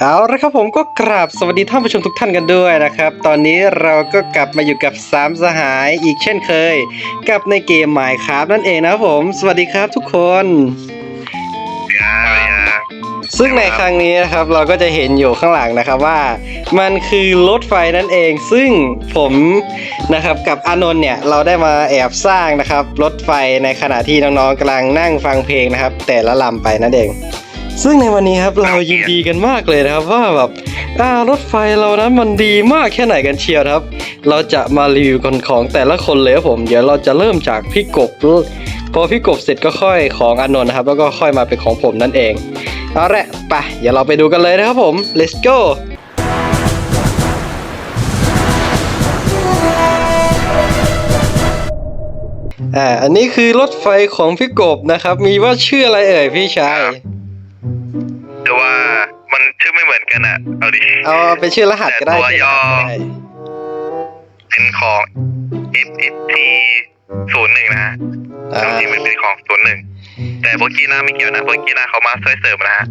เอาละครับผมก็กราบสวัสดีท่านผู้ชมทุกท่านกันด้วยนะครับ ตอนนี้เราก็กลับมาอยู่กับสามสหายอีกเช่นเคย กับในเกม Minecraft นั่นเองนะครับผม สวัสดีครับทุกคน ซึ่งในครั้งนี้นะครับเราก็จะเห็นอยู่ข้างหลังนะครับว่า มันคือรถไฟนั่นเอง ซึ่งผมนะครับกับอานนท์เนี่ยเราได้มาแอบสร้างนะครับรถไฟในขณะที่น้องๆกำลังนั่งฟังเพลงนะครับ แต่ละลำไปนั่นเอง ซึ่งในวันนี้ครับเรายินดีกันมากเลยนะครับว่าแบบอ่ารถไฟเรานั้นมันดีมากแค่ไหนกันเชียวครับ เราจะมารีวิวกันของแต่ละคนเลยครับผม เดี๋ยวเราจะเริ่มจากพี่กบพอพี่กบเสร็จก็ค่อยของอานนท์นะครับ แล้วก็ค่อยมาเป็นของผมนั่นเองเอาละไปเดี๋ยวเราไปดูกันเลยนะครับผม let's go อ่าอันนี้คือรถไฟของพี่กบนะครับ มีว่าชื่ออะไรเอ่ยพี่ชายแต่ ว่ามันชื่อไม่เหมือนกันอะ เอาดิเอาเป็นชื่อรหัสก็ได้แต่ตัวย่อชื่รหัสก็ได้เป็นของ F F T ศูนย์หนึ่งนะฮะอ่าจริงๆมันเป็นของศูนย์หนึ่งแต่โบกี้นาไม่เกี่ยวนะโบกี้นาเขามาช่วยเสริมนะฮะ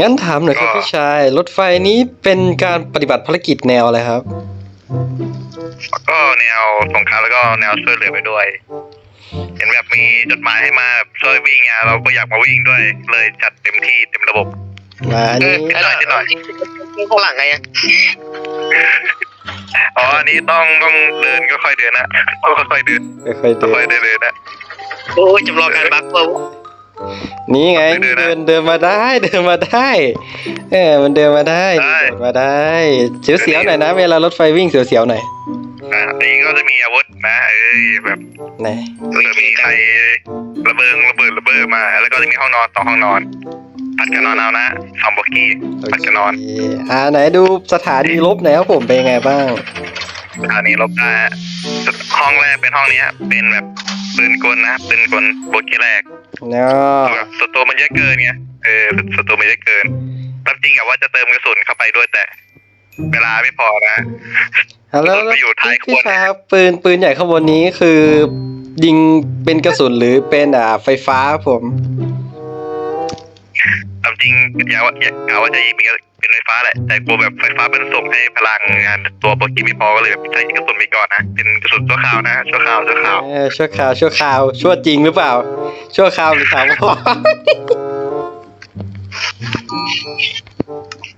งั้นถามหน่อยครับก็พี่ชาย รถไฟนี้เป็นการปฏิบัติภารกิจแนวอะไรครับแล้วก็แนวสงครามแล้วก็แนวช่วยเหลือไปด้วย เห็นแบบมีจดหมายให้มาช่วยวิ่งไงเราก็อยากมาวิ่งด้วย เลยจัดเต็มที่เต็มระบบมาอันนี้นิดหน่อยนิดหน่อยข้างหลังไงอะอ๋ออันนี้ต้องต้องเดินก็ค่อยเดินนะต้องค่อยๆเดินค่อยๆเดิค่อยนๆเดินเดินนะโอ้ยจำลองการบักเปล่านี่ไงเดินนะเดินเดินมาได้เดินมาได้เออมันเดินมาได้ได้เดินมาได้เสียวๆหน่อยนะ เวลารถไฟวิ่งเสียวๆหน่อย อะอันนี้ก็จะมีอาวุธนะเอ้ยแบบไหนเผื่อมีใครระเบิงระเบิดระเบิดมา แล้วก็จะมีห้องนอนสองห้องนอนผัดกันนอนเอานะสองโบกี้โอผัดเคกันนอนอ่าไหนดูสถานีรบหน่อยครับผมเป็นยังไงบ้างสถานีลบได้ห้องแรกเป็นห้องนี้ฮะเป็นแบบปืนกลนะปืนกลโบกี้แรกเนาะแบบศัตรูมันเยอะเกินไงเออศัตรูมันเยอะเกินตามจริงกับว่าจะเติมกระสุนเข้าไปด้วยแต่ เวลาไม่พอนะ แล้วไปอยู่ท้ายขบวนพี่ชายครับปืนปืนใหญ่ข้างบนนี้คือ ยิงเป็นกระสุนหรือเป็นอ่าไฟฟ้าครับผม ตามจริงอยากว่าอยากกะว่าจะยิงเป็นเป็นไฟฟ้าแหละ แต่กลัวแบบไฟฟ้ามันส่งให้พลังงานตัวโปรกิไม่พอก็เลยแบบใช้กระสุนไปก่อนนะ เป็นกระสุนชั่วคราวนะชั่วคราวชั่วคราว เออชั่วคราวชั่วคราวชั่วจริงหรือเปล่า ชั่วคราวหรือถามว่า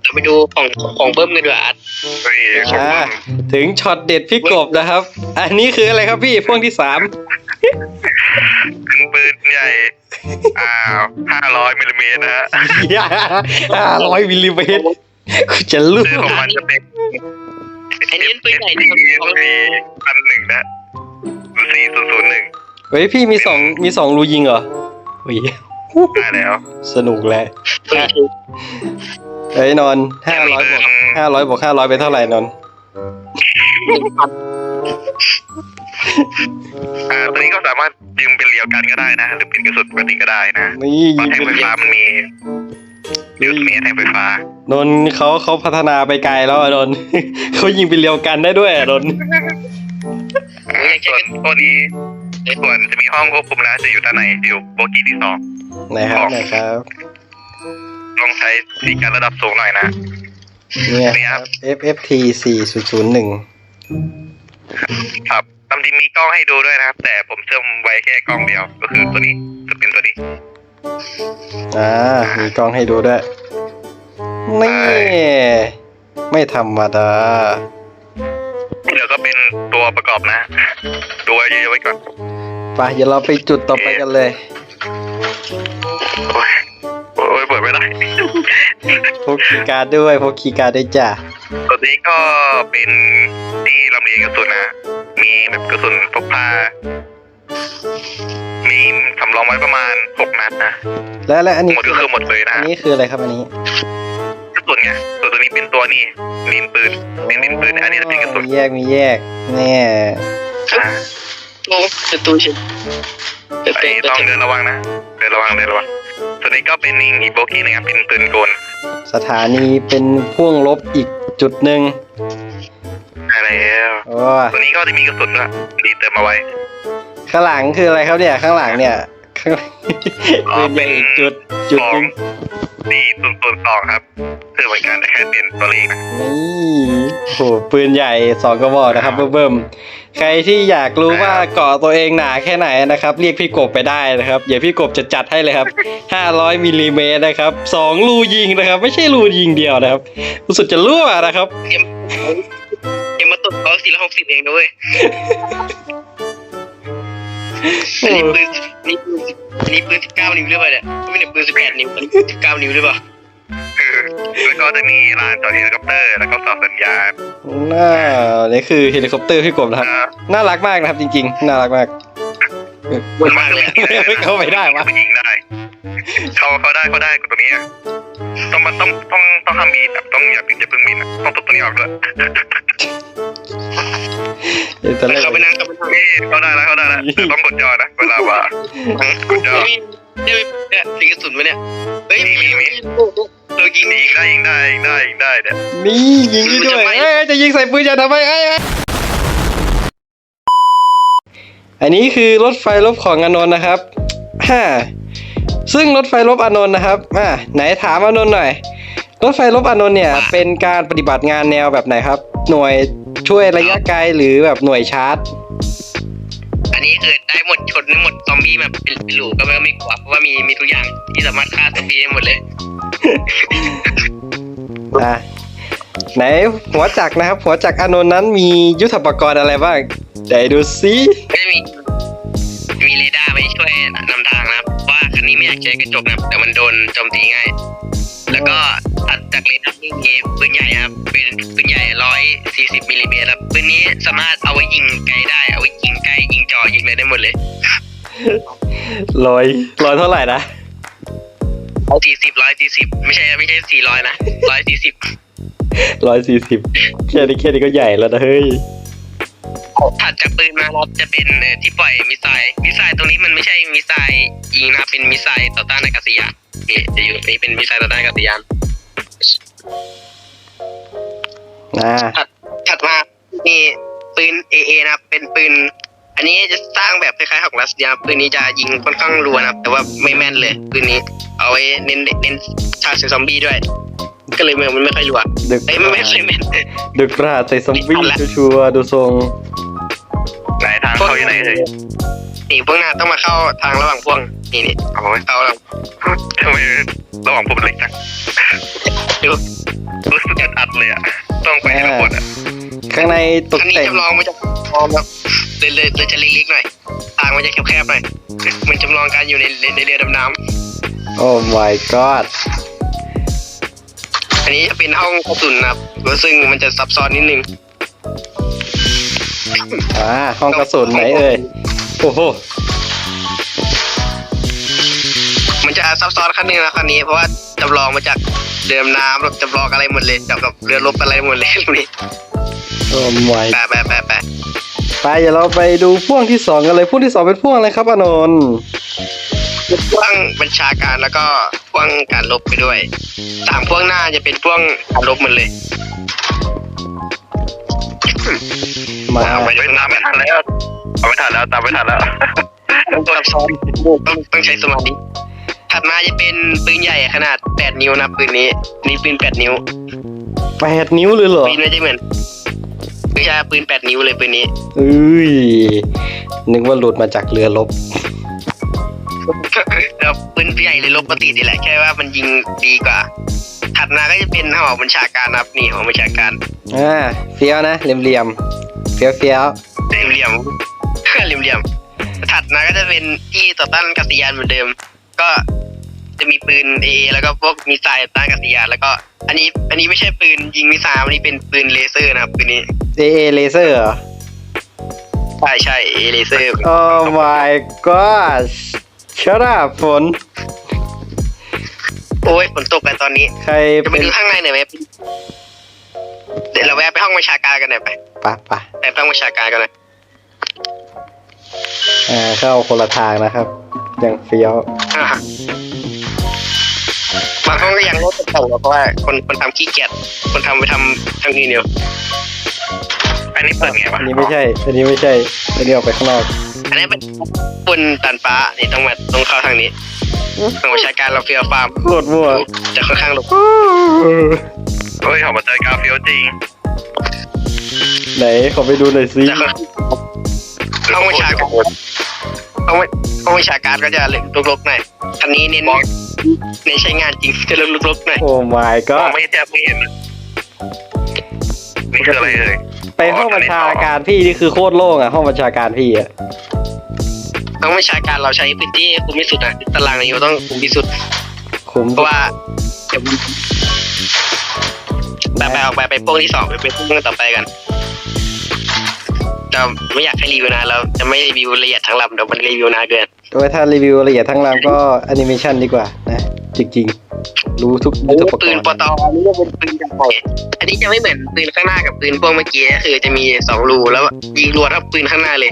เราไปดูของของเบิ้มกันดีกว่าเฮ้ยอ่าถึงช็อตเด็ดพี่กบนะครับ อันนี้คืออะไรครับพี่พ่วงที่สามเป็นปืนใหญ่อ้าวห้าร้อยมิลลิเมตรนะฮะห้าร้อยมิลลิเมตรกูจะลูกชื่อของมันจะเป็น อันนี้เป็นปืนใหญ่ที่ที่ของมีพันหนึ่งนะสี่ศูนย์ศูนย์หนึ่งเฮ้ยพี่มีสองมีสองรูยิงเหรอโอ้ยได้แล้ว สนุกแหละ ปืน เฮ้ยนอนห้าร้อยบวกห้าร้อยบวกห้าร้อยเป็นเท่าไหร่นอนอ่าตัวนี้ก็สามารถยิงเป็นเรียวกันก็ได้นะ หรือเป็นกระสุนปกติก็ได้นะนี่เพราะยิงแทงไฟฟ้ามันมีอยู่ตรงนี้แทงไฟฟ้า นนท์เขาเขาพัฒนาไปไกลแล้วอะนนท์เขายิงเป็นเรียวกันได้ด้วยอะนนท์อ่าส่วนตัวนี้ส่วนจะมีห้องควบคุมนะจะอยู่ด้านในอยู่โบกี้ที่สองไหนครับไหนครับ ต้องใช้สีการระดับสูงหน่อยนะ เนี่ยนี่คครัรับ บ FFT 4001 ครับตามจริงมีกล้องให้ดูด้วยนะครับ แต่ผมเชื่อมไว้แค่กล้องเดียว ก็คือตัวนี้จะเป็นตัวนี้ อ่า มีกล้องให้ดูด้วย นี่ ไม่ธรรมดา เดี๋ยวก็เป็นตัวประกอบนะ ตัวเยอะๆไว้ก่อนไปเดี๋ยวเราไปจุดต่อไปกันเลย โอ้ย โอ้ยเปิดไม่ได้พกคีย์การ์ดด้วยพกคีย์การ์ดด้วยจ้ะตัวนี้ก็เป็นที่ลำเลียงกระสุนนะ มีแบบกระสุนพกพา มีสำรองไว้ประมาณหกนัดนะ แล้วแล้วอันนี้หมดก็คือหมดเลยนะอันนี้คืออะไรครับอันนี้กระสุนไงตัวตัวนี้เป็นตัวนี่นินปืนเป็นนินปืน อันนี้จะเป็นกระสุนมีแยกมีแยกแน่ อ่าโอ้ศัตรูชิเติมไอ้เติมต้องเติเดิมนระวังนะเดินระวังเดินระวังตัวนี้ก็เป็นอีโบกี้นะครับเป็นปืนกลสถานีเป็นพ่วงลบอีกจุดหนึ่งได้แล้วโอ้ยตัวนี้ก็จะมีกระสุนด้วยดีเติมมาไว้ข้างหลังคืออะไรครับเนี่ยข้างหลังเนี่ย ข้างหลังปืนใหญ่อีกจุดจุดขอหนึงงดีศูนย์ศูนย์สองครับคือเหมือนกันแต่แค่เปลี่ยนตัวเลขนะนี่โอ้โหปืนใหญ่สองกระบอกนะครับเบิ่มๆใครที่อยากรู้ว่าเกาะตัวเองหนาแค่ไหนนะครับ เรียกพี่กบไปได้นะครับ เดี๋ยวพี่กบจะจัดให้เลยครับ 500มิลลิเมตรนะครับสองรูยิงนะครับ ไม่ใช่รูยิงเดียวนะครับรู้สึกจะรั่วนะครับ ยังมาตดเขาสี่ร้อยหกสิบเองด้วยโอ้อันนี้ปืนนี่ปืนอันนี้ปืนสิบเก้านิ้วหรือเปล่าเนี่ยไม่ใช่ปืนสิบแปดนิ้วอันนี้สิบเก้านิ้วหรือเปล่าแล้วก็จะมีลานจอดเฮลิคอปเตอร์ แล้วก็เสาสัญญาณน่านี่คือเฮลิคอปเตอร์พี่กบนะครับ นะน่ารักมากนะครับจริงๆ น่ารักมากวนมากเลยอะไม่เข้าไปได้วะ ยิงได้เขาเขาได้เขาได้กูตัวนี้อะต้องมาต้องต้องต้องทำบีแบบต้องอย่าบินอย่าเพิ่งบินอะต้องทุบตัวนี้ออกด้วย เดี๋ยวตอนแรก เขาไปนั่งเขาไปนั่งนี่เขาได้แล้วเขาได้แล้วแต่ต้องกดยอนะเวลาว่ากดยอไม่ได้ไม่เนี่ยสีกระสุนไหมเนี่ยเฮ้ยมีมีมีเรายิงยิงได้ยิงได้ยิงได้ยิงได้เนี่ยมียิงได้ด้วย เอ้ยจะยิงใส่ปืนจะทำไมเอ้ยเอ้ยอันนี้คือรถไฟลบของอานนท์นะครับฮ่าซึ่งรถไฟลบอานนท์นะครับอ่าไหนถามอานนท์หน่อย รถไฟลบอานนท์เนี่ยเป็นการปฏิบัติงานแนวแบบไหนครับ หน่วยช่วยระยะไกลหรือแบบหน่วยชาร์จ อันนี้คือได้หมดชนหมดซอมบี้มาเป็นหลูก็ไม่ไม่กลัวเพราะว่ามีมีทุกอย่างที่สามารถฆ่าซอมบี้ได้หมดเลยอะไหนหัวจักรนะครับ หัวจักรอานนท์นั้นมียุทธปกรณ์อะไรบ้างไหนดูซิก็จะมีมีเรดาร์ไว้ช่วยนำทางนะครับ ว่าคันนี้ไม่อยากใช้กระจกนะครับแต่มันโดนโจมตีง่าย แล้วก็ตัดจากเรดาร์นี่มีปืนใหญ่ครับเป็นปืนใหญ่ร้อยสี่สิบมิลลิเมตรครับปืนนี้สามารถเอาไว้ยิงไกลได้เอาไว้ยิงใกล้ยิงจ่อยิงเลยได้หมดเลยร้อยร้อยเท่าไหร่นะสี่สิบร้อยสี่สิบไม่ใช่ไม่ใช่สี่ร้อยนะร้อยสี่สิบร้อยสี่สิบแค่นี้แค่นี้ก็ใหญ่แล้วนะเฮ้ยถัดจากปืนมาครับจะเป็นเอ่อที่ปล่อยมิสไซล์มิสไซล์ตรงนี้มันไม่ใช่มิสไซล์ยิงนะครับเป็นมิสไซล์ต่อต้านอากาศยาน นี่จะอยู่ตรงนี้เป็นมิสไซล์ต่อต้านอากาศยานอ่าถัดมามีปืน AA นะครับเป็นปืน อันนี้จะสร้างแบบคล้ายๆของรัสเซียปืนนี้จะยิงค่อนข้างรัวนะครับแต่ว่าไม่แม่นเลยปืนนี้ เอาไว้เน้นเน้นชาร์จใส่ซอมบี้ด้วย ก็เลยมันไม่ค่อยรัวดึกเอ้ยไม่ไม่ค่อยแม่นดึกประหลาดใส่ซอมบี้ชัวร์ๆดูทรงไหนทางเขาอยู่ไหนเลย นี่พวกหน้าต้องมาเข้าทางระหว่างพวงนี่นี่เอาไว้เข้าระหว่างทำไมระหว่างผมเล็กจังดูรู้สึกอึดอัดเลยอะต้องไปให้หมดอะข้างในตกอันนี้แต่งจำลองมาจากฟอร์มครับเลยเลยเลยจะเล็กๆหน่อยทางมันจะแคบๆหน่อยเหมันจำลองการอยู่ในในในเรือดำน้ำโอ้ my god อันนี้จะเป็นห้องกระสุนนะครับซึ่งมันจะซับซ้อนนิดนึงอ่าห้องกระสุนไหนเอ่ย โอ้โห มันจะซับซ้อนขั้นหนึงนะคันนี้เพราะว่าจำลองมาจากเรือดำน้ำแบบจำลองอะไรหมดเลยจับกับเรือรบอะไรหมดเลยตรงนี้โอ้ my แปะแปะแปะแปะไปเดี๋ยวเราไปดูพ่วงที่สองกันเลยพ่วงที่สองเป็นพ่วงอะไรครับอานนท์พ่วงบัญชาการแล้วก็พ่วงการลบไปด้วยสามพ่วงหน้าจะเป็นพ่วงการลบหมดเลยมาเอาไปไม่ตามไม่ทันแล้ว เอาไม่ทันแล้วตามไม่ทันแล้วซับซ้อนต้องต้องใช้สมาธิถัดมาจะเป็นปืนใหญ่ขนาด 8 นิ้วนะปืนนี้ นี่ปืน 8 นิ้ว แปดนิ้วเลยเหรอปืนไม่ใช่เหมือนไม่ใช่ปืน 8 นิ้วเลยปืนนี้ เอ้ย นึกว่าหลุดมาจากเรือรบแล้วปืนใหญ่เลยลบปกตินี่แหละแค่ว่ามันยิงดีกว่า ถัดมาก็จะเป็นหอบัญชาการนะครับนี่หอบัญชาการอ่าเฟี้ยวนะเหลี่ยมเหลี่ยมๆเฟี้ยวเฟี้ยวเหลี่ยมเหลี่ยม เหลี่ยมเหลี่ยมถัดมาก็จะเป็นที่ต่อต้านอากาศยานเหมือนเดิม ก็จะมีปืนเอแล้วก็พวกมีสายต้านอากาศยานแล้วก็ อันนี้ อันนี้ไม่ใช่ปืนยิงมิสไซล์อันนี้เป็นปืนเลเซอร์นะครับปืนนี้เอเอเลเซอร์เหรอใช่ใช่เอเลเซอร์ โอ้ my god ชราฝนโอ้ยฝนตกแล้วตอนนี้ใครจะไปเป็นดูข้างในหน่อยไหมเดี๋ยวเราแวะไปห้องบัญชาการกันหน่อยไป ปะปะไปห้องบัญชาการกันหน่อย อ่าเข้าคนละทางนะครับ อย่างเฟี้ยวอ่าบางห้องก็ยังรถตกเพราะว่าคนคนทำขี้เกียจคนทำไปทำทางอื่นอยู่อันนี้เปิดไงวะอันนี้ไม่ใช่ อันนี้ไม่ใช่ อันนี้ออกไปข้างนอก อันนี้เป็นบนตันฟ้า นี่ต้องมาต้องเข้าทางนี้ทางวิชาการเราเฟียร์ฟาร์มโคตรมั่วจะค่อนข้างหลบเฮ้ยเขามาเจอกาเฟียวจริง ไหนขอไปดูหน่อยสิจะค่อนข้าง ห้องวิชาการห้องวิห้องวิชาการก็จะลกๆหน่อยคันนี้เน้นเน้นใช้งานจริงจะลกๆหน่อยโอ้ my มอง god ไม่แทบไม่เห็นเลยนี่คืออะไรเลยไปห้องบัญชาการพี่นี่คือโคตรโล่งอะห้องบัญชาการพี่อะห้องวิชาการเราใช้พื้นที่ให้คุ้มที่สุดนะตารางนี้เราต้องคุ้มที่สุด คุ้มเพราะว่าเดี๋ยวแบบไปออกแบบไปโป้งที่สองไปเป็นโป้งต่อไปกัน เราไม่อยากให้รีวิวนานเราจะไม่รีวิวละเอียดทั้งลำเดี๋ยวมันรีวิวนานเกินโดยถ้ารีวิวละเอียดทั้งลำก็แอนิเมชันดีกว่านะจริงๆ รู้ทุกยุทธปกปืรนณ์ปตออันนี้จะเป็นปืนกระบอกอันนี้จะไม่เหมือนปืนข้างหน้ากับปืนพวกเมื่อกี้ก็คือจะมีสองรูแล้วยิงรัวเท่าปืนข้างหน้าเลย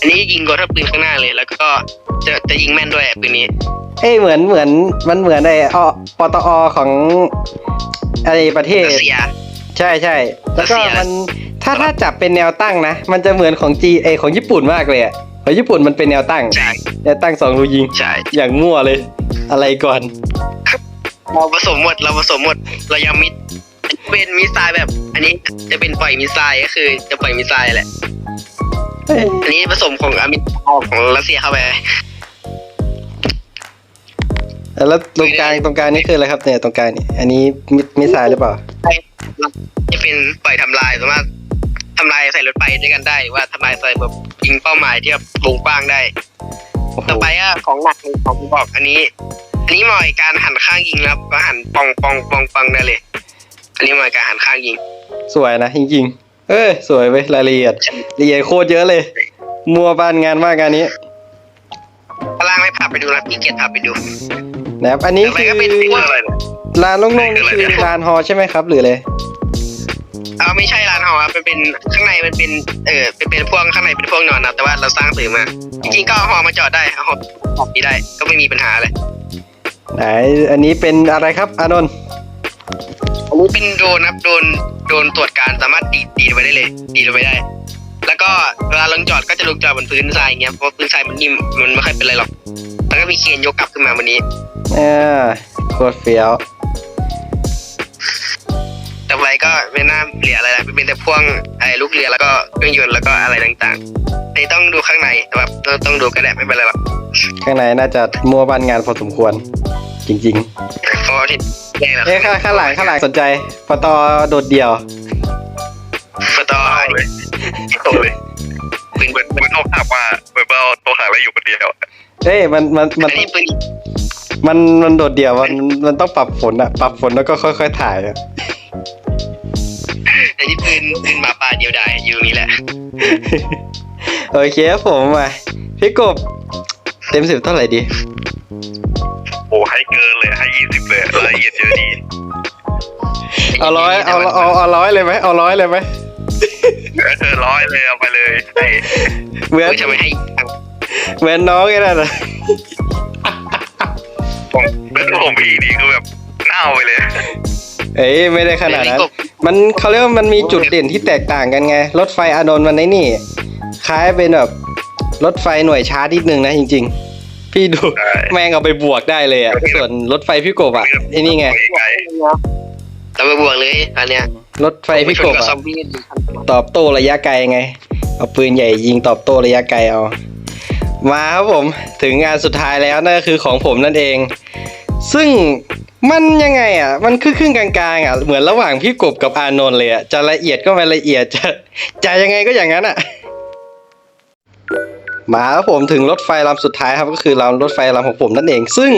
อันนี้ยิงรัวเท่าปืนข้างหน้าเลย แล้วก็จะจะยิงแม่นด้วยปืนนี้ เอ้ยเหมือนเหมือนมันเหมือนไอ้อปตอของอะไรประเทศรัสเซีย ใช่ใช่แล้วก็รัสเซียมันถ้าถ้าจับเป็นแนวตั้งนะ มันจะเหมือนของจีเอของญี่ปุ่นมากเลยอะของญี่ปุ่นมันเป็นแนวตั้งใช่แนวตั้งสองรูยิงใช่อย่างมั่วเลย อะไรก่อน เราผสมหมดเราผสมหมดเรายังมิดเป็นมิสไซล์แบบ อันนี้จะเป็นปล่อยมิสไซล์ก็คือ จะปล่อยมิสไซล์แหละเอ้ยอันนี้ผสมของอเมริกาของรัสเซียเข้าไป แล้วตรงกลางตรงกลางนี่คืออะไรครับเนี่ยตรงกลางนี่อันนี้มิมิสไซล์หรือเปล่าจะเป็นปล่อยทำลายสามารถทำลายใส่รถไฟด้วยกันได้หรือว่าทำลายใส่แบบยิงเป้าหมายที่แบบวงกว้างได้โอ้โหต่อไปก็ของหนักเลยของที่บอกอันนี้ อันนี้เหมาะกับการหันข้างยิงแล้วก็หันปองปองปองปองได้เลย อันนี้เหมาะกับการหันข้างยิง สวยนะจริงๆเอ้ยสวยเว้ยรายละเอียดละเอียดโคตรเยอะเลย มัวบานงานมากงานนี้ข้างล่างไม่พาไปดูนะพี่เกียรติพาไปดู นะครับอันนี้ต่อไปคือก็เป็นนี่คืออะไรเนี่ยลานโล่งๆนี่คือลานฮอใช่ไหมครับ หรืออะไรเอาไม่ใช่ร้านหอครับมันเป็นข้างในมันเป็นเออเป็นเป็นพวกข้างในเป็นพวกนอนนะแต่ว่าเราสร้างเสริมมาจริงๆก็เอาหอมาจอดได้เอาหอออกนี้ได้ก็ไม่มีปัญหาอะไรไหนอันนี้เป็นอะไรครับอานนท์อันนี้เป็นโดรนครับโดรนโดรนตรวจการสามารถดีดดีดลงไปได้เลย ดีดลงไปได้ แล้วก็เวลาลงจอดก็จะลงจอดบนพื้นทรายอย่างเงี้ยเพราะพื้นทรายมันนิ่มมันไม่ค่อยเป็นไรหรอก แล้วก็มีเคนยกกลับขึ้นมาวันนี้อ่าโคตรเฟี้ยวต่อไปก็ไม่น่าเหลืออะไรแล้วเป็นแต่พ่วงไอ้ลูกเรือแล้วก็เครื่องยนต์แล้วก็อะไรต่างๆนี่ต้องดูข้างในแต่ว่าต้องต้องดูก็ได้ไม่เป็นไรหรอกข้างในน่าจะมัวบานงานพอสมควร จริงเพราะว่าที่แย่แล้วๆเอ้ยข้างข้างหลังข้างหลังสนใจปตอโดดเดี่ยวสตอเอาเลยโตเลยปืนปืนปืนนอกขับมาเหมือนเราตัวขาแล้วอยู่คนเดียว เอ้ยมันมันมัอันนนี้ปืนมันมันโดดเดี่ยวมันมันต้องปรับฝนอะปรับฝนแล้วก็ค่อยๆถ่ายอะอันนี้ปืนปืนหมาป่าเดียวดายอยู่ตรงนี้แหละ โอเคครับผมมาพี่กบเต็มสิบเท่าไหร่ดีโอ้ให้เกินเลยให้ยี่สิบเลยละเอียดเยอะดีเอาร้อยเอาเอาเอาร้อยเลยไหมเอาร้อยเลยไหมเออร้อยเลยเอาไปเลยให้เหมือนเออจะไม่ให้ ตังค์เหมือนน้องไอ้นั่นอะผมเป็นผมพี่นี่คือแบบเน่าไปเลย เอ้ยไม่ได้ขนาดนั้นเดี๋ยวนี้กบมันเขาเรียกว่ามันมีจุดเด่นที่แตกต่างกันไง รถไฟอานนท์มันไอ้นี่ คล้ายเป็นแบบรถไฟหน่วยช้านิดนึงนะจริง ๆ พี่ดูใช่ แม่งเอาไปบวกได้เลยอะ ส่วนรถไฟพี่กบอะไอ้นี่ไง ไกลเราไปบวกเลยอันเนี้ยรถไฟพี่กบชนอะซอมบี้ตอบโต้ระยะไกลไง เอาปืนใหญ่ยิงตอบโต้ระยะไกลเอา มาครับผมถึงงานสุดท้ายแล้วนั่นก็คือของผมนั่นเอง ซึ่งมันยังไงอะ มันคือครึ่งกลางๆอะ เหมือนระหว่างพี่กบกับอานนท์เลยอะ จะละเอียดก็ไม่ละเอียด จะจะยังไงก็อย่างนั้นอะ มาครับผมถึงรถไฟลำสุดท้ายครับก็คือลำรถไฟลำของผมนั่นเอง ซึ่ง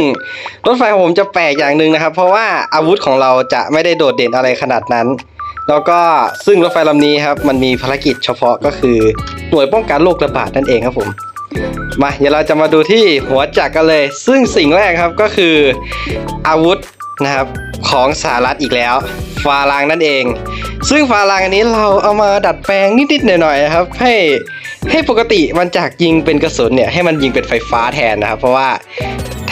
รถไฟของผมจะแปลกอย่างหนึ่งนะครับ เพราะว่าอาวุธของเราจะไม่ได้โดดเด่นอะไรขนาดนั้น แล้วก็ซึ่งรถไฟลำนี้ครับ มันมีภารกิจเฉพาะก็คือหน่วยป้องกันโรคระบาดนั่นเองครับผม มาเดี๋ยวเราจะมาดูที่หัวจักรกันเลย ซึ่งสิ่งแรกครับก็คืออาวุธนะครับของสหรัฐอีกแล้วฟาลังนั่นเอง ซึ่งฟาลังอันนี้เราเอามาดัดแปลงนิดๆหน่อยๆนะครับ ให้ให้ปกติมันจากยิงเป็นกระสุนเนี่ยให้มันยิงเป็นไฟฟ้าแทนนะครับ เพราะว่า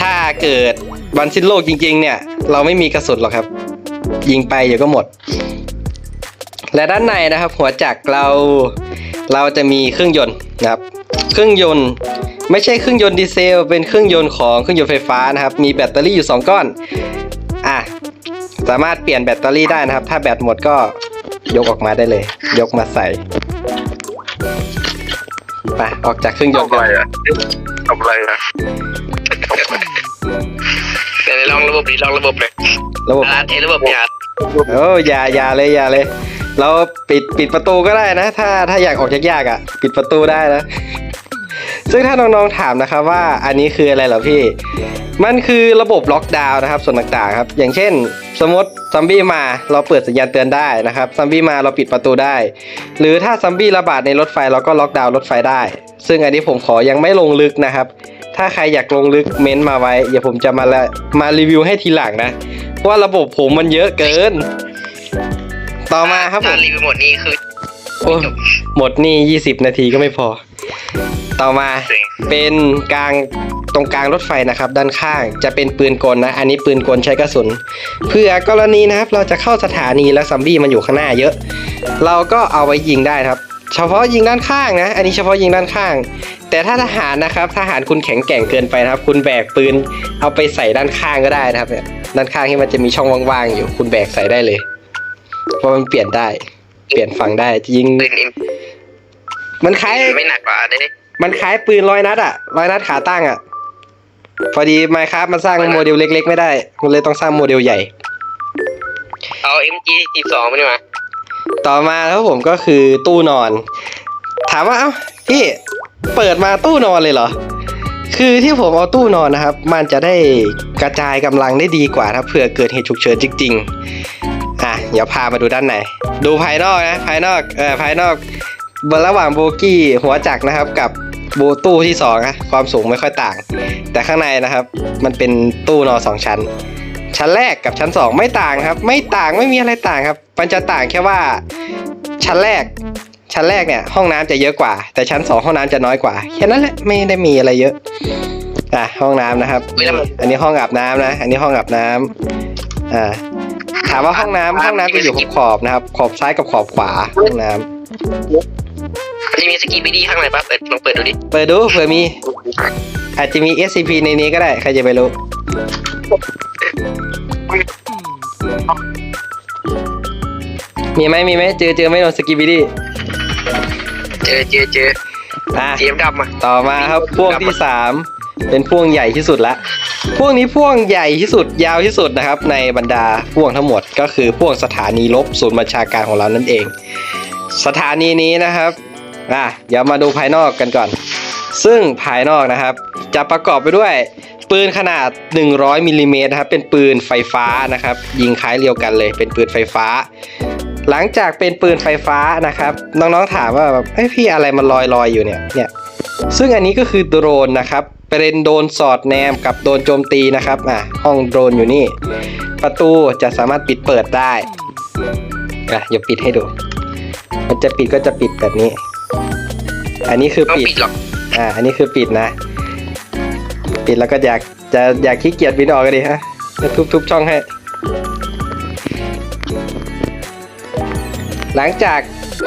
ถ้าเกิดวันสิ้นโลกจริง ๆ เนี่ย เราไม่มีกระสุนหรอกครับ ยิงไปเดี๋ยวก็หมด และด้านในนะครับ หัวจักรเราเราจะมีเครื่องยนต์นะครับ เครื่องยนต์ไม่ใช่เครื่องยนต์ดีเซล เป็นเครื่องยนต์ของเครื่องยนต์ไฟฟ้านะครับ มีแบตเตอรี่อยู่ 2 ก้อนอะสามารถเปลี่ยนแบตเตอรี่ได้นะครับ ถ้าแบตหมดก็ยกออกมาได้เลย ยกมาใส่ไปออกจากเครื่องยนทำต์อะกัไรนอะทำอะไรอะเดี๋ยวลองระบบดิลองระบบเลยระบบอาเทระบบเนี่ยโอ้อย่าอย่าเลยอย่าเลย เราปิดปิดประตูก็ได้นะ ถ้าถ้าอยากออกยากๆอะ ปิดประตูได้นะ ซึ่งถ้าน้องๆถามนะครับว่าอันนี้คืออะไรเหรอพี่ มันคือระบบล็อกดาวน์นะครับ ส่วนต่างๆครับ อย่างเช่น สมมติซอมบี้มาเราเปิดสัญญาณเตือนได้นะครับซอมบี้มาเราปิดประตูได้ หรือถ้าซอมบี้ระบาดในรถไฟเราก็ล็อกดาวน์รถไฟได้ ซึ่งอันนี้ผมขอยังไม่ลงลึกนะครับ ถ้าใครอยากลงลึกเม้นต์มาไว้เดี๋ยวผมจะมาละมารีวิวให้ทีหลังนะว่าระบบผมมันเยอะเกิน ต่อมาครับผถ้ามรีวิวหมดนี่คือโอ้หมดนี่ 20 นาทีก็ไม่พอ ต่อมาจริงเป็นกลางตรงกลางรถไฟนะครับ ด้านข้างจะเป็นปืนกลนะ อันนี้ปืนกลใช้กระสุน เพื่อกรณีนะครับ เราจะเข้าสถานีแล้วซัมบี้มันอยู่ข้างหน้าเยอะ เราก็เอาไว้ยิงได้ครับ เฉพาะยิงด้านข้างนะ อันนี้เฉพาะยิงด้านข้าง แต่ถ้าทหารนะครับทหารคุณแข็งแกร่งเกินไปนะครับ คุณแบกปืนเอาไปใส่ด้านข้างก็ได้นะครับเนี่ยด้านข้างที่มันจะมีช่องว่างๆอยู่ คุณแบกใส่ได้เลย เพราะมันเปลี่ยนได้ เปลี่ยนฝั่งได้จะยิง ปืนอิมมันคล้าย ไม่หนักกว่าได้มันคล้ายปืนร้อยนัดอะร้อยนัดขาตั้งอะพอดีไมครับมันสร้างโมเดลเล็ก ๆ ไม่ได้ มันเลยต้องสร้างโมเดลใหญ่ เอา MG 12มาดีกว่าต่อมาแล้วผมก็คือตู้นอน ถามว่าเอ้าพี่เปิดมาตู้นอนเลยเหรอ คือที่ผมเอาตู้นอนนะครับ มันจะได้กระจายกำลังได้ดีกว่าถ้าเผื่อเกิดเหตุฉุกเฉินจริงๆ อะเดี๋ยวพามาดูด้านในดูภายนอกนะภายนอกเออภายนอกบนระหว่างโบกี้หัวจักรนะครับกับโบตู้ที่สองนะความสูงไม่ค่อยต่าง แต่ข้างในนะครับ มันเป็นตู้นอนสองชั้น ชั้นแรกกับชั้นสองไม่ต่างครับ ไม่ต่างไม่มีอะไรต่างครับมันจะต่างแค่ว่า ชั้นแรก ชั้นแรกเนี่ย ห้องน้ำจะเยอะกว่า แต่ชั้นสองห้องน้ำจะน้อยกว่าแค่นั้นแหละไม่ได้มีอะไรเยอะอะห้องน้ำนะครับไม่ได้หมดอันนี้ห้องอาบน้ำนะ อันนี้ห้องอาบน้ำอ่า ถามว่าห้องน้ำห้องน้ำจะอยู่ขอบๆนะครับ ขอบซ้ายกับขอบขวาห้องน้ำจะมีสกีบีดีข้างในปะเปิดลองเปิดดูดิเปิดดูเผื่อมี อาจจะมี SCP ในนี้ก็ได้ ใครจะไปรู้ มีไหมมีไหมเจอเจอไหม่โดนสกิบิดี้เจอเจอเจออะเจียมดำอะ ต่อมาครับพ่วงที่สาม เป็นพ่วงใหญ่ที่สุดละพ่วงนี้พ่วงใหญ่ที่สุดยาวที่สุดนะครับ ในบรรดาพ่วงทั้งหมด ก็คือพ่วงสถานีลบศูนย์บัญชาการของเรานั่นเอง สถานีนี้นะครับอะเดี๋ยวมาดูภายนอกกันก่อน ซึ่งภายนอกนะครับ จะประกอบไปด้วยปืนขนาด 100มิลลิเมตรนะครับ เป็นปืนไฟฟ้านะครับ ยิงคล้ายเรียวกันเลย เป็นปืนไฟฟ้า หลังจากเป็นปืนไฟฟ้านะครับ น้องๆถามว่าแบบเอ้ยพี่อะไรมันลอยๆอยู่เนี่ย เนี่ย ซึ่งอันนี้ก็คือโดรนนะครับ เป็นโดรนสอดแนมกับโดรนโจมตีนะครับอะห้องโดรนอยู่นี่ ประตูจะสามารถปิดเปิดได้อะเดี๋ยวปิดให้ดู มันจะปิดก็จะปิดแบบนี้ อันนี้คือต้องปิดปิดหรอกอ่าอันนี้คือปิดนะ ปิดแล้วก็อยากจะอยากขี้เกียจบินออกกันดิฮะจะทุบๆช่องให้ หลังจาก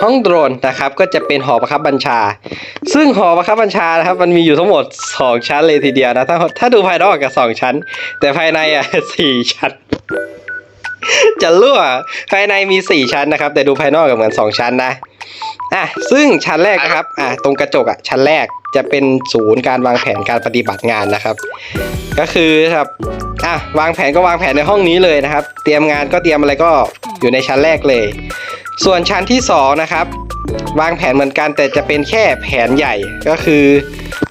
ห้องโดรนนะครับก็จะเป็นหอประคับบัญชา ซึ่งหอประคับบัญชานะครับ มันมีอยู่ทั้งหมด 2 ชั้นเลยทีเดียวนะถ้าถ้าดูภายนอกกับ 2 ชั้น แต่ภายในอะสี่ชั้น จะรั่วภายในมี 4 ชั้นนะครับ แต่ดูภายนอกกับเหมือน 2 ชั้นนะอะซึ่งชั้นแรกนะครับอะตรงกระจกอะชั้นแรกจะเป็นศูนย์การวางแผนการปฏิบัติงานนะครับ ก็คือครับอะวางแผนก็วางแผนในห้องนี้เลยนะครับ เตรียมงานก็เตรียมอะไรก็อยู่ในชั้นแรกเลย ส่วนชั้นที่สองนะครับวางแผนเหมือนกันแต่จะเป็นแค่แผนใหญ่ก็คือ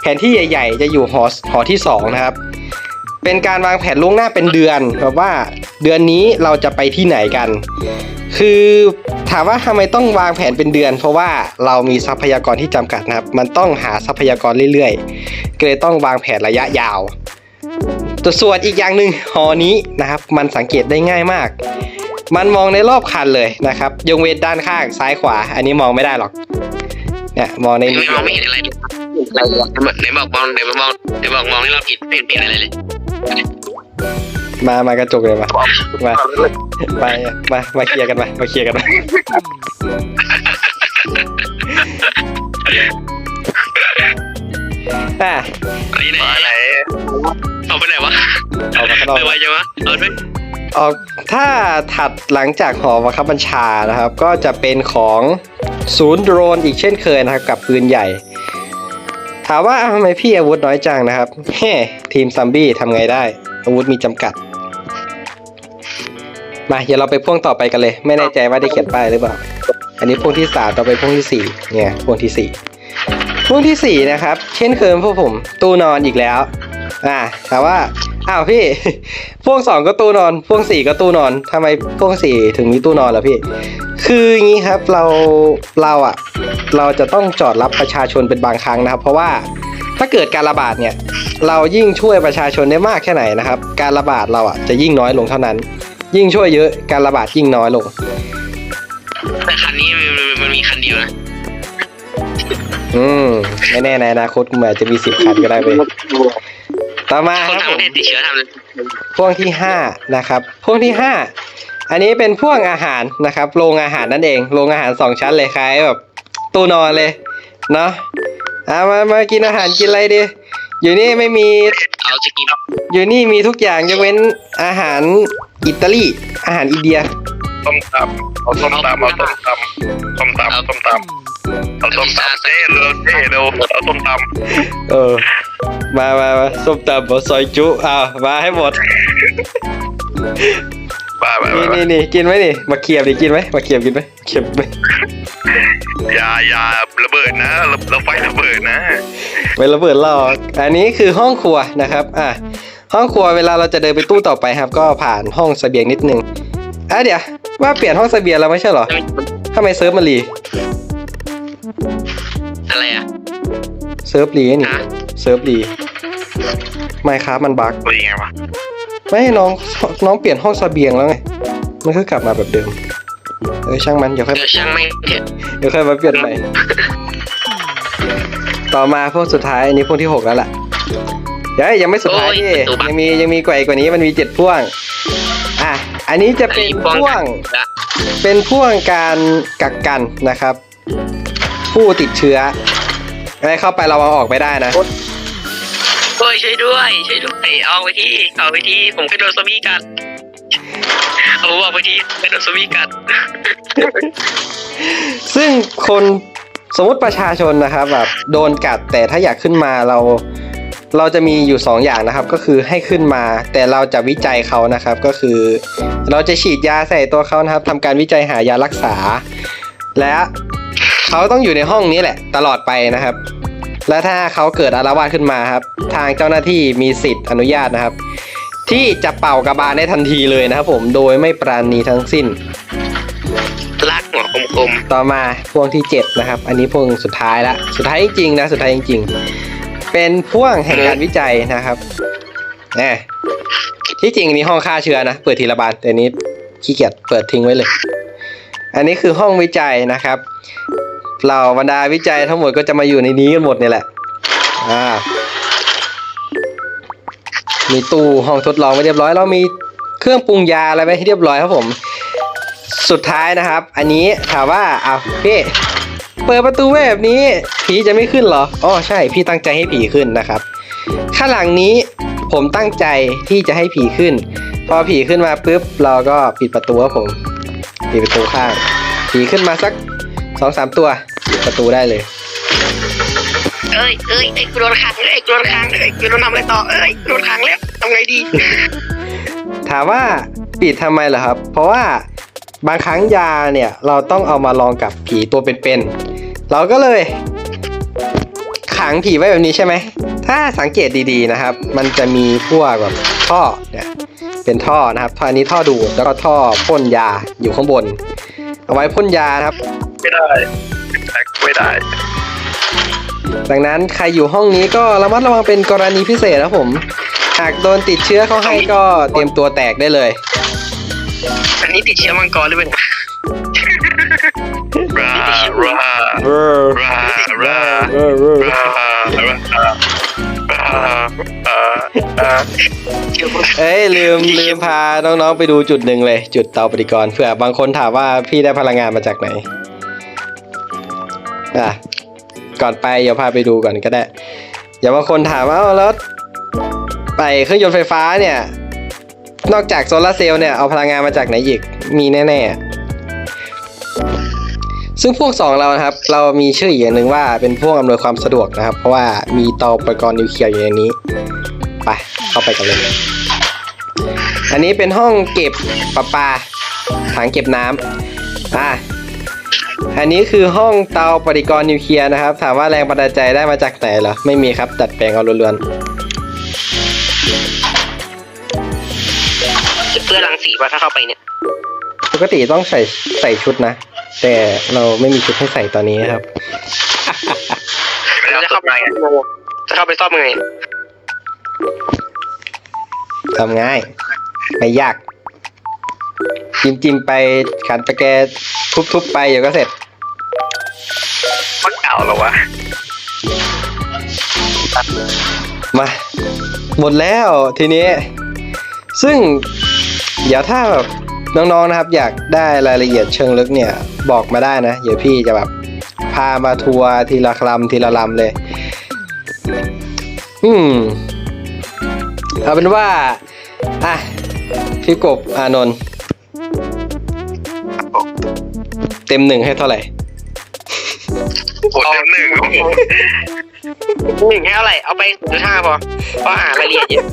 แผนที่ใหญ่ ๆ จะอยู่หอหอที่สองนะครับ เป็นการวางแผนล่วงหน้าเป็นเดือนแบบว่าเดือนนี้เราจะไปที่ไหนกัน คือถามว่าทำไมต้องวางแผนเป็นเดือน เพราะว่าเรามีทรัพยากรที่จำกัดนะครับ มันต้องหาทรัพยากรเรื่อยๆก็เลยต้องวางแผนระยะยาวตัวส่วนอีกอย่างหนึ่งหอนี้นะครับ มันสังเกตได้ง่ายมาก มันมองในรอบคันเลยนะครับยกเว้นด้านข้างซ้ายขวา อันนี้มองไม่ได้หรอก เนี่ยมองในไม่มองไม่เห็นอะไรเลยอะไรเลยไหนบอกมองเดี๋ยวมองเดี๋ยวบอกมองที่เราผิดไม่เห็นผิดอะไรเลยมามากระจกเลยมามาไปมามาเคลียร์กันมามาเคลียร์กันมามอะไปไหนมาไหนเอาไปไหนวะเอามาข้างนอกไปไวจังวะเอาด้วย ออกถ้าถัดหลังจากหอบังคับบัญชานะครับ ก็จะเป็นของศูนย์โดรนอีกเช่นเคยนะครับกับปืนใหญ่ ถามว่าทำไมพี่อาวุธน้อยจังนะครับแฮ่ทีมซัมบี้ทำไงได้ อาวุธมีจำกัด มาเดี๋ยวเราไปพ่วงต่อไปกันเลย ไม่แน่ใจว่าได้เขียนป้ายหรือเปล่า อันนี้พ่วงที่สามต่อไปพ่วงที่สี่เนี่ยพ่วงที่สี่พ่วงที่สี่นะครับ เช่นเคยพวกผมตู้นอนอีกแล้ว อ่าถามว่า อ้าวพี่พ่วงสองก็ตู้นอนพ่วงสี่ก็ตู้นอนทำไมพ่วงสี่ถึงมีตู้นอนล่ะพี่ คืออย่างนี้ครับเราเราอะเราจะต้องจอดรับประชาชนเป็นบางครั้งนะครับ เพราะว่าถ้าเกิดการระบาดเนี่ยเรายิ่งช่วยประชาชนได้มากแค่ไหนนะครับ การระบาดเราอะจะยิ่งน้อยลงเท่านั้น ยิ่งช่วยเยอะการระบาดยิ่งน้อยลงแต่คันนี้มันมันมันมีคันเดียวนะอืมไม่แน่ในอนาคตมันอาจจะมีสิบคันก็ได้เว้ย ต่อมาคนครับทางผประมเทศติดเชื้อทำเลยพ่วงที่ห้านะครับพ่วงที่ห้าอันนี้เป็นพ่วงอาหารนะครับโรงอาหารนั่นเองโรงอาหารสองชั้นเลยคล้ายแบบตู้นอนเลยเนาะอะมามากินอาหารกินอะไรดี อยู่นี่ไม่มี เอาจะกินอยู่นี่มีทุกอย่างยกเว้นอาหารอิตาลี อาหารอินเดียส้มตำเอาส้มตำเอาส้มตำส้มตำส้มตำเอา ส้มตำเจ๊เร็วเจ๊เร็วเอาส้มตเออ มามามาส้มตำบซอยจุอ้าวมาให้หมดำบ้าบ้านี่บ้านี่นี่กินไหมนี่ มาเขียบดิกินไหมมาเขียบกินไหมเขียบไหมยายาระเบิดนะเราไฟระเบิดนะไประเบิดหลอกอันนี้คือห้องครัวนะครับ อะ ห้องครัวเวลาเราจะเดินไปตู้ต่อไปครับ ก็ผ่านห้องเสบียงนิดนึงอะเดี๋ยวว่าเปลี่ยนห้องเสบียงแล้วไม่ใช่เหรอทำไมเซิร์ฟมันรี อะไรอะเซิร์ฟรีนี่ฮะเซิร์ฟรีไม่ครับมันบั๊กเป็นยังไงวะไม่น้องน้องเปลี่ยนห้องเสบียงแล้วไงมันคือกลับมาแบบเดิมเออช่างมันเดี๋ยวค่อยเดี๋ยวช่างไม่งเถอะเดี๋ยวค่อยมาเปลี่ยนใหม่ต่อมาพวกสุดท้ายอันนี้พวกที่หกแล้วล่ะเดี๋ยวยังไม่สุดท้ายดิยังมียังมีกว่าอีกกว่านี้มันมีเจ็ดพ่วงอะอันนี้จะเป็นพ่วงละเป็นพ่วงการกักกันนะครับ ผู้ติดเชื้ออะไรเข้าไปเราเอาออกไม่ได้นะ โอ้ยช่วยด้วยช่วยด้วยเอาไปที่เอาไปที่ผมเคยโดนซอมบี้กัดเอาผมบอกไปที่เคยโดนซอมบี้กัด ซึ่งคนสมมติประชาชนนะครับแบบโดนกัดแต่ถ้าอยากขึ้นมาเรา เราจะมีอยู่ 2 อย่างนะครับ ก็คือให้ขึ้นมา แต่เราจะวิจัยเขานะครับ ก็คือ เราจะฉีดยาใส่ตัวเขานะครับทำการวิจัยหายารักษา และ เขาต้องอยู่ในห้องนี้แหละ ตลอดไปนะครับ และถ้าเขาเกิดอาละวาดขึ้นมาครับ ทางเจ้าหน้าที่มีสิทธิ์อนุญาตนะครับ ที่จะเป่ากระบาลได้ทันทีเลยนะครับ ผมโดยไม่ปราณีทั้งสิ้นลากหัวกลมต่อมาพวงที่7นะครับ อันนี้พวงสุดท้ายละสุดท้ายจริงๆนะสุดท้ายจริงๆ เป็นพ่วงแห่งการวิจัยนะครับแหมที่จริงอันนี้ห้องฆ่าเชื้อนะเปิดทีละบานแต่อันนี้ขี้เกียจเปิดทิ้งไว้เลย อันนี้คือห้องวิจัยนะครับ เหล่าบรรดาวิจัยทั้งหมดก็จะมาอยู่ในนี้กันหมดนี่แหละ อ่า มีตู้ห้องทดลองไว้เรียบร้อยแล้วมีเครื่องปรุงยาอะไรไว้ให้เรียบร้อยครับผม สุดท้ายนะครับ อันนี้ถามว่าเอาพี่เปิดประตูไว้แบบนี้ ผีจะไม่ขึ้นเหรออ๋อใช่ พี่ตั้งใจให้ผีขึ้นนะครับ ข้างหลังนี้ผมตั้งใจที่จะให้ผีขึ้น พอผีขึ้นมาปุ๊บเราก็ปิดประตูครับผม ปิดประตูข้าง ผีขึ้นมาสักสองสามตัว ปิดประตูได้เลยๆเอ้ยเอ้ยไอ้กูโดนขังเลยไอ้กูโดนขังเลยไอ้กูโดนทำอะไรต่อเอ้ยกูโดนขังแล้วทำไงดี ถามว่าปิดทำไมล่ะครับ เพราะว่าบางครั้งยาเนี่ยเราต้องเอามาลองกับผีตัวเป็นๆเราก็เลย ขังผีไว้แบบนี้ใช่ไหม ถ้าสังเกตดีๆนะครับ มันจะมีพวกแบบท่อเนี่ยเป็นท่อนะครับท่ออันนี้ท่อดูดแล้วก็ท่อพ่นยาอยู่ข้างบน เอาไว้พ่นยานะครับ ไม่ได้ แท็กไม่ได้ ดังนั้นใครอยู่ห้องนี้ก็ระมัดระวังเป็นกรณีพิเศษนะครับผม หากโดนติดเชื้อเขาให้ก็เตรียมตัวแตกได้เลย อันนี้ติดเชื้อมังกรหรือเปล่าราราเออราราเออเออราราราเชื้อมังกรเอ้ยลืมลืมพาน้องๆไปดูจุดหนึ่งเลย จุดเตาปฏิกรณ์เผื่อบางคนถามว่าพี่ได้พลังงานมาจากไหน อะก่อนไปเดี๋ยวพาไปดูก่อนก็ได้อย่าบางคนถามว่าแล้วไปเครื่องยนต์ไฟฟ้าเนี่ยนอกจากโซลาร์เซลล์เนี่ยเอาพลังงานมาจากไหนอีกมีแน่ ๆ ซึ่งพวกสองเรานะครับ เรามีชื่ออีกอย่างหนึ่งว่าเป็นพวกอำนวยความสะดวกนะครับ เพราะว่ามีเตาอุปกรณ์นิวเคลียร์อยู่ในนี้ไปเข้าไปกันเลย อันนี้เป็นห้องเก็บประปาถังเก็บน้ำอะ อันนี้คือห้องเตาปฏิกรณ์นิวเคลียร์นะครับ ถามว่าแรงบันดาลใจได้มาจากไหนเหรอ ไม่มีครับ ดัดแปลงเอาล้วนจะเพื่อรังสีว่าถ้าเข้าไปเนี่ย ๆ ปกติต้องใส่ใส่ชุดนะ แต่เราไม่มีชุดให้ใส่ตอนนี้ครับไม่ได้จะเข้าเข้าไปไปจะเข้าไปซ่อมยังไงทำง่าย ไม่ยาก จิ้มจิ้มๆไปขันตะแกรงทุบๆไปเดี๋ยวก็เสร็จพักเก่าแล้ววะมา หมดแล้วทีนี้ ซึ่ง เดี๋ยวถ้าแบบน้องๆนะครับ อยากได้รายละเอียดเชิงลึกเนี่ย บอกมาได้นะ เดี๋ยวพี่จะแบบพามาทัวร์ทีละลำทีละลำเลย อืมเอาเป็นว่า อะ พี่กบอานนท์ เต็มหนึ่งให้เท่าไหร่โอ้เต็มหนึ่งหนึ่งให้เท่าไหร่เอาไปจุดห้าพอเพราะอ่านรายละเอียดเยอะ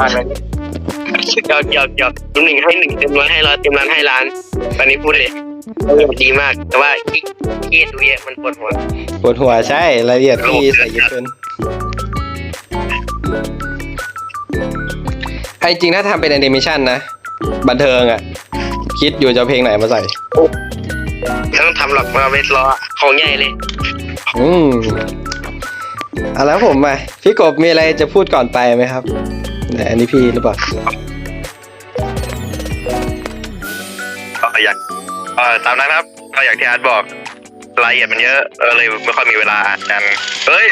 อ่านรายละเอียดหยอกหยอกหยอกหนึ่งให้หนึ่งเต็มร้อยให้ร้อยเต็มล้านให้ล้าน ตอนนี้พูดเลยรายละเอียดดีมาก แต่ว่าขี้เครียดดูเยอะมันปวดหัวปวดหัวใช่รายละเอียดพี่ใส่เยอะเกินไอ้จริงถ้าทำเป็นแอนิเมชันนะ บันเทิงอะ คิดอยู่จะเอาเพลงไหนมาใส่ไม่ต้องทำหรอกมาเวทรอของใหญ่เลย อืมเอาแล้วผมมาพี่กบมีอะไรจะพูดก่อนไปไหมครับไหนอันนี้พี่หรือเปล่าก็อยากเออตามนั้นครับก็อย่างที่อาร์ตบอกรายละเอียดมันเยอะเออเลยไม่ค่อยมีเวลาอ่านกันเฮ้ย